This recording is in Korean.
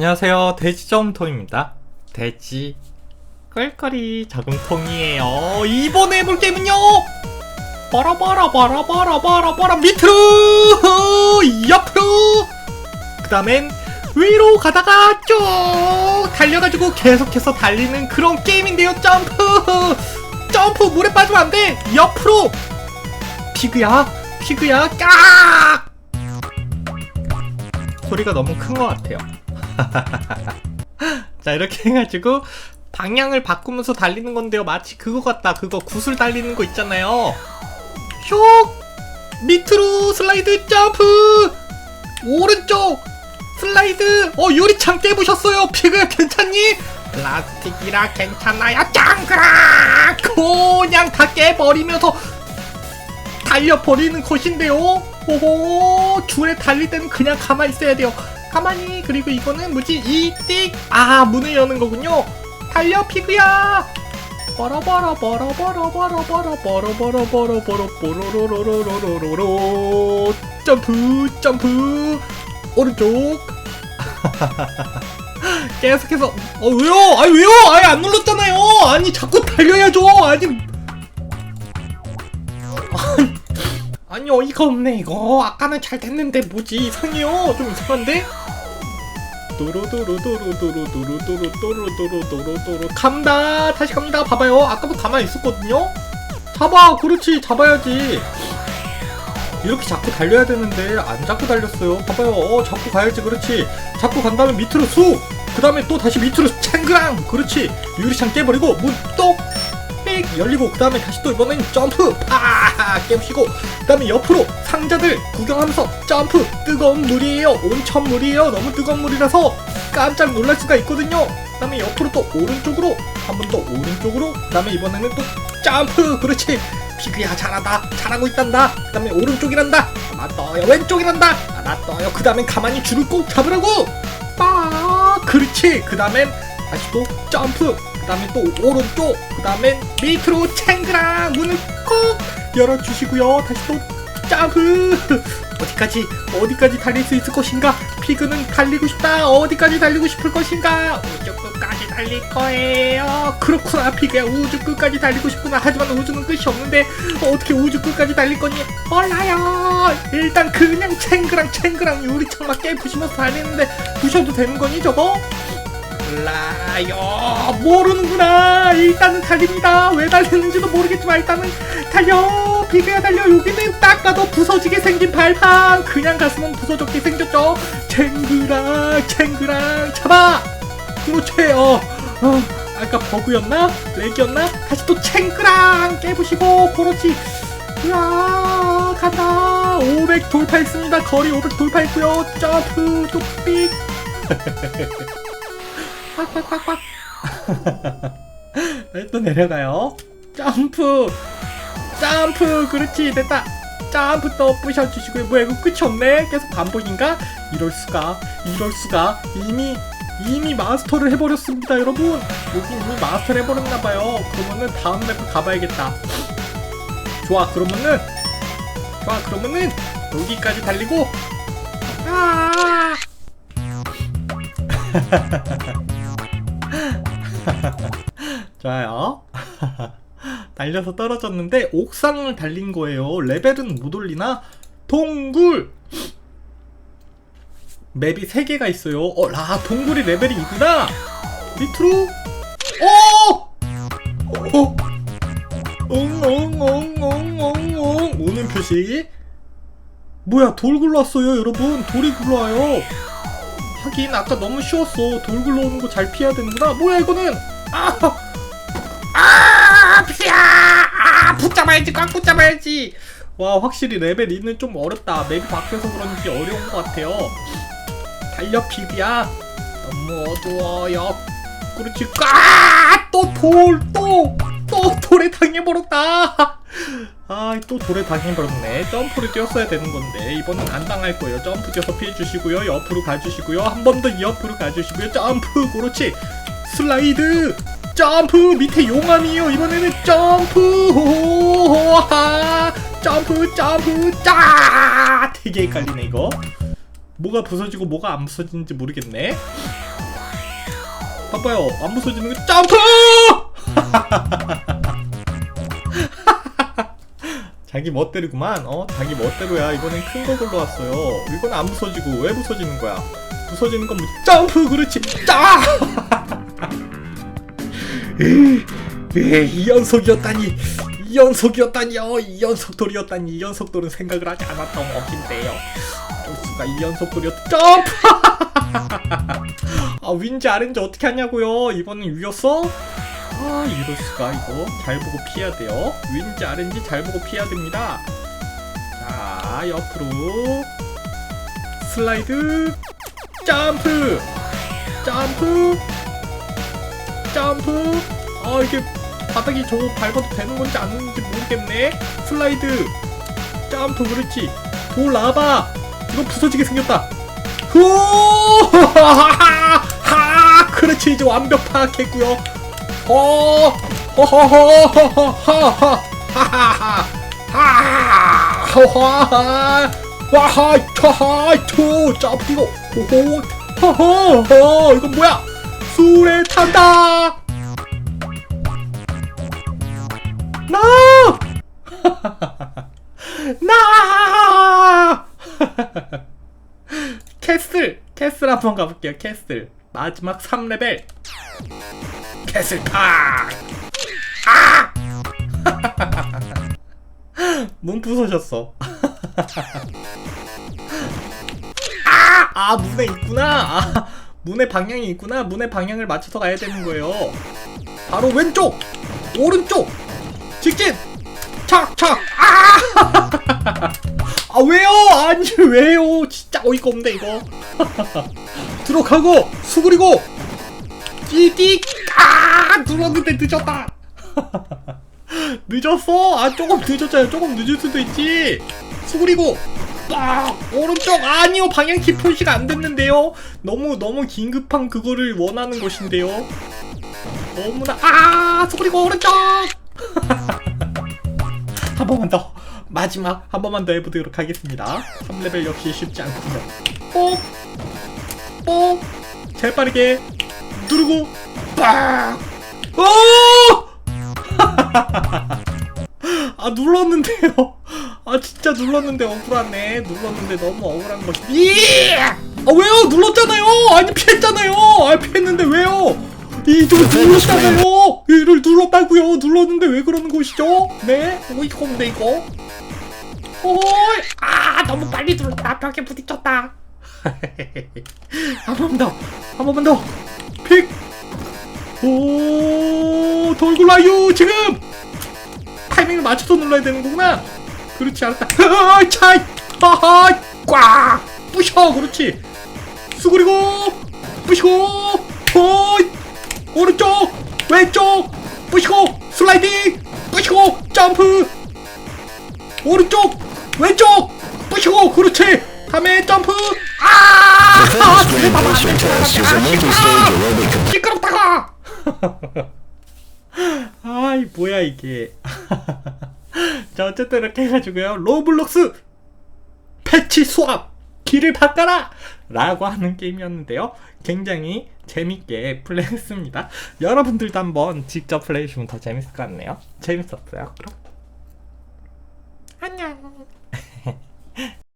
안녕하세요. 돼지점통입니다. 돼지 꿀꿀이 저금통이에요. 이번에 해볼 게임은요. 바라바라 바라바라 바라바라 밑으로 옆으로 그 다음엔 위로 가다가 쭉 달려가지고 계속해서 달리는 그런 게임인데요. 점프 점프 물에 빠지면 안 돼. 옆으로 피그야 피그야 깍 소리가 너무 큰 것 같아요. 자 이렇게 해가지고 방향을 바꾸면서 달리는 건데요. 마치 그거 같다. 그거 구슬 달리는 거 있잖아요. 슉 밑으로 슬라이드 점프! 오른쪽 슬라이드! 어 유리창 깨부셨어요. 피그야 괜찮니? 플라스틱이라 괜찮아요. 짱그라! 그냥 다 깨버리면서 달려버리는 것인데요. 오호! 줄에 달릴 때는 그냥 가만히 있어야 돼요 가만히 그리고 이거는 뭐지 이띡아 문을 여는 거군요 달려 피그야 버러버러 버러버러 버러버러 버러버러 버러버러 버러로로로로로로로 점프 점프 오른쪽 계속해서 어 왜요 아니 왜요 아예 안 눌렀잖아요 아니 자꾸 달려야죠 아니 아니 어이가 없네 이거 아까는 잘 됐는데 뭐지 이상해요 좀 이상한데 도로도로도로도로도로도로도로도로도로 간다. 다시 갑니다. 봐봐요. 아까부터 가만히 있었거든요. 잡아. 그렇지. 잡아야지. 이렇게 자꾸 달려야 되는데 안 잡고 달렸어요. 봐봐요. 어 잡고 가야지. 그렇지. 잡고 간 다음에 밑으로 쑥그 다음에 또 다시 밑으로 챙그랑. 그렇지. 유리창 깨버리고 문똑 삑 열리고 그 다음에 다시 또 이번엔 점프 파 깨부시고 그 다음에 옆으로 상자들 구경하면서 점프! 뜨거운 물이에요. 온천 물이에요. 너무 뜨거운 물이라서 깜짝 놀랄 수가 있거든요. 그 다음에 옆으로 또 오른쪽으로 한 번 더 오른쪽으로 그 다음에 이번에는 또 점프! 그렇지! 피그야 잘하다! 잘하고 있단다! 그 다음에 오른쪽이란다! 나 떠요. 왼쪽이란다! 아, 나 떠요. 그 다음엔 가만히 줄을 꼭 잡으라고! 빠 그렇지! 그 다음엔 다시 또 점프! 그 다음에 또 오른쪽! 그 다음엔 밑으로 챙그랑 문을 꼭 열어주시고요. 다시 또 점프 어디까지 어디까지 달릴 수 있을 것인가? 피그는 달리고 싶다. 어디까지 달리고 싶을 것인가? 우주 끝까지 달릴 거예요. 그렇구나. 피그야 우주 끝까지 달리고 싶구나. 하지만 우주는 끝이 없는데 어떻게 우주 끝까지 달릴 거니? 몰라요. 일단 그냥 챙그랑 챙그랑 유리창만 깨부시면서 달리는데 부셔도 되는 거니 저거 몰라요. 모르는구나. 일단은 달립니다. 왜 달리는지도 모르겠지만 일단은 달려. 비그야 달려. 여기는 딱 봐도 부서지게 생긴 발판. 그냥 갔으면 부서졌게 생겼죠. 챙그랑 챙그랑 잡아! 그렇지 어, 어 아까 버그였나? 렉이었나? 다시 또 챙그랑 깨부시고 그렇지. 으아 간다. 500 돌파했습니다. 거리 500 돌파했고요. 점프 뚝삑 꽉꽉꽉꽉 네, 또 내려가요. 점프. 점프. 그렇지 됐다. 점프 또 부셔주시고요. 뭐야 이거 끝이 없네. 계속 반복인가? 이럴수가. 이럴수가. 이미 이미 마스터를 해버렸습니다 여러분. 여기 이미 마스터를 해버렸나봐요. 그러면은 다음 맵을 가봐야겠다. 좋아 그러면은. 좋아 그러면은 여기까지 달리고. 아 좋아요. 달려서 떨어졌는데 옥상을 달린 거예요. 레벨은 못 올리나? 동굴! 맵이 3개가 있어요. 어, 라, 동굴이 레벨이 있구나! 밑으로? 오! 오! 엉엉엉엉엉엉 오는 표시 뭐야 돌 굴러왔어요 여러분 돌이 굴러와요 하긴 아까 너무 쉬웠어 돌 굴러오는 거 잘 피해야 되는구나 뭐야 이거는 아, 아, 피야, 아, 붙잡아야지, 꽉 붙잡아야지. 와, 확실히 레벨 2는 좀 어렵다. 맵이 바뀌어서 그런지 어려운 것 같아요. 달려, 피비야. 너무 어두워요. 그렇지, 꽉! 또 돌, 또, 또 돌에 당해버렸다. 아, 또 돌에 당해버렸네. 점프를 뛰었어야 되는 건데, 이번엔 안 당할 거예요. 점프 뛰어서 피해 주시고요. 옆으로 가주시고요. 한 번 더 옆으로 가주시고요. 점프, 그렇지. 슬라이드! 점프! 밑에 용암이에요. 이번에는 점프! 호하! 점프 점프! 짜! 되게 헷갈리네 이거. 뭐가 부서지고 뭐가 안 부서지는지 모르겠네. 봐봐요. 안 부서지는 거 점프 자기 멋대로구만. 어? 자기 멋대로야. 이번엔 큰거 걸러 왔어요. 이건 안 부서지고 왜 부서지는 거야? 부서지는 건 뭐- 점프! 그렇지. 짜! 이 연속이었다니. 이 연속이었다니요 이 연속돌이었다니. 이 연속돌은 생각을 하지 않았던 것인데요. 수가 이 연속돌이었 점프! 아 윈지 아렌지 어떻게 하냐고요? 이번엔 위였어? 아 이럴 수가. 이거 잘 보고 피해야 돼요. 윈지 아렌지 잘 보고 피해야 됩니다. 자 옆으로. 슬라이드. 점프! 점프! 점프! 아 이게 바닥이 저거 밟아도 되는 건지 안 되는지 모르겠네. 슬라이드. 점프 그렇지. 돌 나와봐! 이거 부서지게 생겼다. 후하하하 그렇지. 이제 완벽 파악했고요 어 허허허허허허하하하 하하하 와하 차하 투 점프 호호 허허허 이건 뭐야 술에 탄다 나! 나! 캐슬! 캐슬 한번 가볼게요, 캐슬. 마지막 3레벨. 캐슬 팍! 아! 문 부서졌어. 아! 아, 문에 있구나! 아, 문의 방향이 있구나. 문의 방향을 맞춰서 가야 되는 거예요. 바로 왼쪽! 오른쪽! 직진! 착착! 아! 아 왜요? 아니 왜요? 진짜 어이가 없네 이거. 들어가고 수그리고 띠띠 아 눌렀는데 늦었다. 늦었어? 아 조금 늦었잖아요. 조금 늦을 수도 있지. 수그리고 빡 오른쪽 아니요 방향키 표시가 안 됐는데요. 너무 너무 긴급한 그거를 원하는 것인데요. 너무나 아 수그리고 오른쪽. 한 번만 더 마지막 한 번만 더 해보도록 하겠습니다 3레벨 역시 쉽지 않군요 뽕 뽕 제일 빠르게 누르고 빡! 오! 아 눌렀는데요. 아 진짜 눌렀는데 억울하네. 눌렀는데 너무 억울한 것이. 이! 아 왜요? 눌렀잖아요. 아니 피했잖아요. 아 피했는데 왜요? 이좀 눌렀잖아요. 이를 눌렀다고요? 눌렀는데 왜 그러는 것이죠? 네? 어이가 없네 이거. 오이! 아 너무 빨리 눌렀다. 벽에 부딪혔다 한 번만 더 한 번만 더 픽 오 돌굴라유 지금! 타이밍을 맞춰서 눌러야 되는 거구나. 그렇지 않았다. 차이. 하하 꽉. 부셔 그렇지. 수그리고 부시고 호이 오른쪽 왼쪽 부시고 슬라이딩 부시고 점프. 오른쪽 왼쪽 부시고 그렇지 다음에 점프! 아! 시끄럽다가 아이 뭐야 이게. 자 어쨌든 이렇게 해가지고요. 로블록스 패치 수압 길을 바꿔라! 라고 하는 게임이었는데요. 굉장히 재밌게 플레이했습니다. 여러분들도 한번 직접 플레이해주면 더 재밌을 것 같네요. 재밌었어요. 그럼. 안녕